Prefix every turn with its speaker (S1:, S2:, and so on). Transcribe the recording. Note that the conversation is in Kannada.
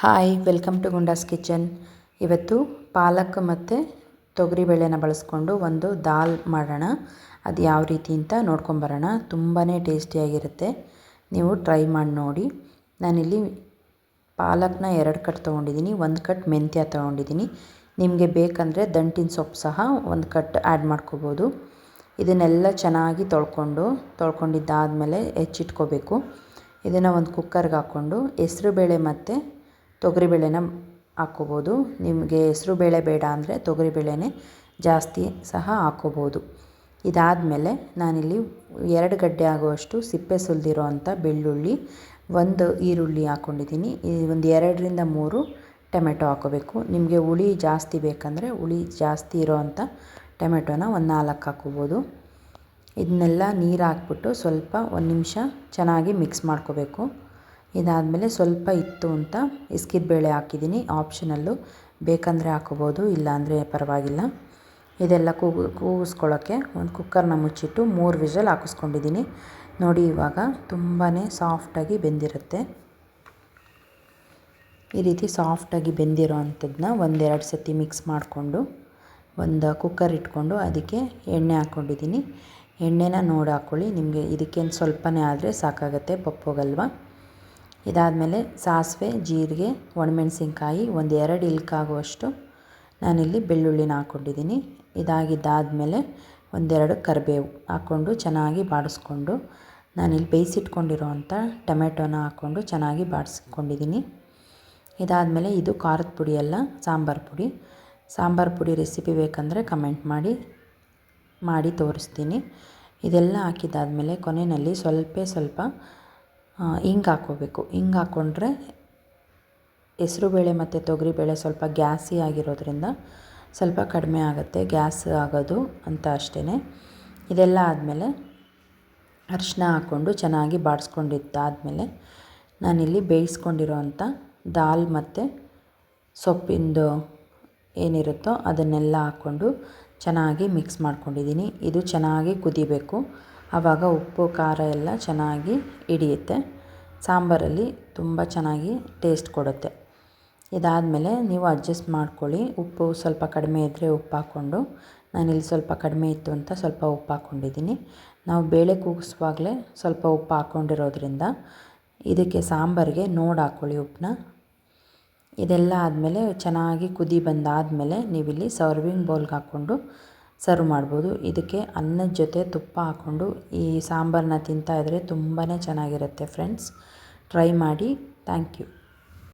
S1: Hi, welcome to Gundas kitchen. ಇವತ್ತು ಪಾಲಕ್ ಮತ್ತು ತೊಗರಿಬೇಳೆನ ಬಳಸ್ಕೊಂಡು ಒಂದು ದಾಲ್ ಮಾಡೋಣ. ಅದು ಯಾವ ರೀತಿ ಅಂತ ನೋಡ್ಕೊಂಬರೋಣ. ತುಂಬಾ ಟೇಸ್ಟಿಯಾಗಿರುತ್ತೆ ನೀವು ಟ್ರೈ ಮಾಡಿ ನೋಡಿ. ನಾನಿಲ್ಲಿ ಪಾಲಕ್ನ ಎರಡು ಕಟ್ ತೊಗೊಂಡಿದ್ದೀನಿ. ಒಂದು ಕಟ್ ಮೆಂತ್ಯ ತೊಗೊಂಡಿದ್ದೀನಿ. ನಿಮಗೆ ಬೇಕಂದರೆ ದಂಟಿನ ಸೊಪ್ಪು ಸಹ ಒಂದು ಕಟ್ ಆ್ಯಡ್ ಮಾಡ್ಕೋಬೋದು. ಇದನ್ನೆಲ್ಲ ಚೆನ್ನಾಗಿ ತೊಳ್ಕೊಂಡು, ತೊಳ್ಕೊಂಡಿದ್ದಾದಮೇಲೆ ಹೆಚ್ಚಿಟ್ಕೋಬೇಕು. ಇದನ್ನು ಒಂದು ಕುಕ್ಕರ್ಗೆ ಹಾಕ್ಕೊಂಡು ಹೆಸ್ರುಬೇಳೆ ಮತ್ತು ತೊಗರಿಬೇಳೆನ ಹಾಕ್ಕೋಬೋದು. ನಿಮಗೆ ಹೆಸರು ಬೇಳೆ ಬೇಡ ಅಂದರೆ ತೊಗರಿಬೇಳೆನೇ ಜಾಸ್ತಿ ಸಹ ಹಾಕ್ಕೋಬೋದು. ಇದಾದಮೇಲೆ ನಾನಿಲ್ಲಿ ಎರಡು ಗಡ್ಡೆ ಆಗುವಷ್ಟು ಸಿಪ್ಪೆ ಸುಲಿದಿರೋ ಅಂಥ ಬೆಳ್ಳುಳ್ಳಿ, ಒಂದು ಈರುಳ್ಳಿ ಹಾಕ್ಕೊಂಡಿದ್ದೀನಿ. ಒಂದು ಎರಡರಿಂದ ಮೂರು ಟೊಮೆಟೊ ಹಾಕೋಬೇಕು ನಿಮಗೆ ಹುಳಿ ಜಾಸ್ತಿ ಬೇಕಂದರೆ ಹುಳಿ ಜಾಸ್ತಿ ಇರೋ ಅಂಥ ಟೊಮೆಟೊನ ಒಂದು ನಾಲ್ಕು ಹಾಕ್ಕೋಬೋದು. ಇದನ್ನೆಲ್ಲ ನೀರು ಹಾಕ್ಬಿಟ್ಟು ಸ್ವಲ್ಪ ಒಂದು ನಿಮಿಷ ಚೆನ್ನಾಗಿ ಮಿಕ್ಸ್ ಮಾಡ್ಕೋಬೇಕು. ಇದಾದಮೇಲೆ ಸ್ವಲ್ಪ ಇತ್ತು ಅಂತ ಬೇಳೆ ಹಾಕಿದ್ದೀನಿ. ಆಪ್ಷನಲ್ಲು ಬೇಕಂದರೆ ಹಾಕೋಬೋದು, ಇಲ್ಲಾಂದರೆ ಪರವಾಗಿಲ್ಲ. ಇದೆಲ್ಲ ಕೂಗು ಕೂಗಿಸ್ಕೊಳ್ಳೋಕ್ಕೆ ಒಂದು ಕುಕ್ಕರ್ನ ಮುಚ್ಚಿಟ್ಟು ಮೂರು ವಿಷಲ್ ಹಾಕಿಸ್ಕೊಂಡಿದ್ದೀನಿ. ನೋಡಿ, ಇವಾಗ ತುಂಬಾ ಸಾಫ್ಟಾಗಿ ಬೆಂದಿರುತ್ತೆ. ಈ ರೀತಿ ಸಾಫ್ಟಾಗಿ ಬೆಂದಿರೋ ಅಂಥದ್ದನ್ನ ಒಂದೆರಡು ಸತಿ ಮಿಕ್ಸ್ ಮಾಡಿಕೊಂಡು ಒಂದು ಕುಕ್ಕರ್ ಇಟ್ಕೊಂಡು ಅದಕ್ಕೆ ಎಣ್ಣೆ ಹಾಕ್ಕೊಂಡಿದ್ದೀನಿ ಎಣ್ಣೆನ ನೋಡಿ ಹಾಕ್ಕೊಳ್ಳಿ ನಿಮಗೆ ಇದಕ್ಕೇನು ಸ್ವಲ್ಪನೇ ಆದರೆ ಸಾಕಾಗುತ್ತೆ ಪಪ್ಪೋಗಲ್ವ ಇದಾದಮೇಲೆ ಸಾಸಿವೆ, ಜೀರಿಗೆ, ಒಣಮೆಣಸಿನ್ಕಾಯಿ ಒಂದು ಎರಡು ಇಲ್ಕಾಗುವಷ್ಟು ನಾನಿಲ್ಲಿ ಬೆಳ್ಳುಳ್ಳಿನ ಹಾಕ್ಕೊಂಡಿದ್ದೀನಿ. ಇದಾಗಿದ್ದಾದಮೇಲೆ ಒಂದೆರಡು ಕರಿಬೇವು ಹಾಕ್ಕೊಂಡು ಚೆನ್ನಾಗಿ ಬಾಡಿಸ್ಕೊಂಡು ನಾನಿಲ್ಲಿ ಬೇಯಿಸಿಟ್ಕೊಂಡಿರೋ ಅಂಥ ಟೊಮೆಟೊನ ಹಾಕ್ಕೊಂಡು ಚೆನ್ನಾಗಿ ಬಾಡಿಸ್ಕೊಂಡಿದ್ದೀನಿ. ಇದಾದಮೇಲೆ ಇದು ಖಾರದ ಪುಡಿ ಅಲ್ಲ, ಸಾಂಬಾರು ಪುಡಿ. ಸಾಂಬಾರು ಪುಡಿ ರೆಸಿಪಿ ಬೇಕಂದರೆ ಕಮೆಂಟ್ ಮಾಡಿ ಮಾಡಿ ತೋರಿಸ್ತೀನಿ. ಇದೆಲ್ಲ ಹಾಕಿದ್ದಾದಮೇಲೆ ಕೊನೆಯಲ್ಲಿ ಸ್ವಲ್ಪ ಸ್ವಲ್ಪ ಹಿಂಗೆ ಹಾಕ್ಕೋಬೇಕು. ಹಿಂಗೆ ಹಾಕ್ಕೊಂಡ್ರೆ ಹೆಸ್ರುಬೇಳೆ ಮತ್ತು ತೊಗರಿಬೇಳೆ ಸ್ವಲ್ಪ ಗ್ಯಾಸಿ ಆಗಿರೋದ್ರಿಂದ ಸ್ವಲ್ಪ ಕಡಿಮೆ ಆಗುತ್ತೆ. ಗ್ಯಾಸ್ ಆಗೋದು ಅಂತ ಅಷ್ಟೇ ಇದೆಲ್ಲ ಆದಮೇಲೆ ಅರಿಶಿನ ಹಾಕ್ಕೊಂಡು ಚೆನ್ನಾಗಿ ಬಾಡಿಸ್ಕೊಂಡಿದ್ದಾದಮೇಲೆ ನಾನಿಲ್ಲಿ ಬೇಯಿಸ್ಕೊಂಡಿರೋ ಅಂಥ ದಾಲ್ ಮತ್ತು ಸೊಪ್ಪಿಂದು ಏನಿರುತ್ತೋ ಅದನ್ನೆಲ್ಲ ಹಾಕ್ಕೊಂಡು ಚೆನ್ನಾಗಿ ಮಿಕ್ಸ್ ಮಾಡ್ಕೊಂಡಿದ್ದೀನಿ. ಇದು ಚೆನ್ನಾಗಿ ಕುದಿಬೇಕು. ಆವಾಗ ಉಪ್ಪು, ಖಾರ ಎಲ್ಲ ಚೆನ್ನಾಗಿ ಹಿಡಿಯುತ್ತೆ. ಸಾಂಬಾರಲ್ಲಿ ತುಂಬ ಚೆನ್ನಾಗಿ ಟೇಸ್ಟ್ ಕೊಡುತ್ತೆ. ಇದಾದಮೇಲೆ ನೀವು ಅಡ್ಜಸ್ಟ್ ಮಾಡ್ಕೊಳ್ಳಿ. ಉಪ್ಪು ಸ್ವಲ್ಪ ಕಡಿಮೆ ಇದ್ದರೆ ಉಪ್ಪು ಹಾಕ್ಕೊಂಡು ನಾನಿಲ್ಲಿ ಸ್ವಲ್ಪ ಕಡಿಮೆ ಇತ್ತು ಅಂತ ಸ್ವಲ್ಪ ಉಪ್ಪು ಹಾಕ್ಕೊಂಡಿದ್ದೀನಿ. ನಾವು ಬೇಳೆ ಕೂಗಿಸುವಾಗಲೇ ಸ್ವಲ್ಪ ಉಪ್ಪು ಹಾಕ್ಕೊಂಡಿರೋದ್ರಿಂದ ಇದಕ್ಕೆ ಸಾಂಬಾರಿಗೆ ನೋಡಿ ಹಾಕ್ಕೊಳ್ಳಿ ಉಪ್ಪನ್ನ. ಇದೆಲ್ಲ ಆದಮೇಲೆ ಚೆನ್ನಾಗಿ ಕುದಿ ಬಂದಾದಮೇಲೆ ನೀವಿಲ್ಲಿ ಸರ್ವಿಂಗ್ ಬೌಲ್ಗೆ ಹಾಕ್ಕೊಂಡು ಸರ್ವ್ ಮಾಡ್ಬೋದು. ಇದಕ್ಕೆ ಅನ್ನದ ಜೊತೆ ತುಪ್ಪ ಹಾಕ್ಕೊಂಡು ಈ ಸಾಂಬಾರನ್ನ ತಿಂತಾಯಿದ್ರೆ ತುಂಬಾ ಚೆನ್ನಾಗಿರುತ್ತೆ ಫ್ರೆಂಡ್ಸ್. ಟ್ರೈ ಮಾಡಿ. Thank you.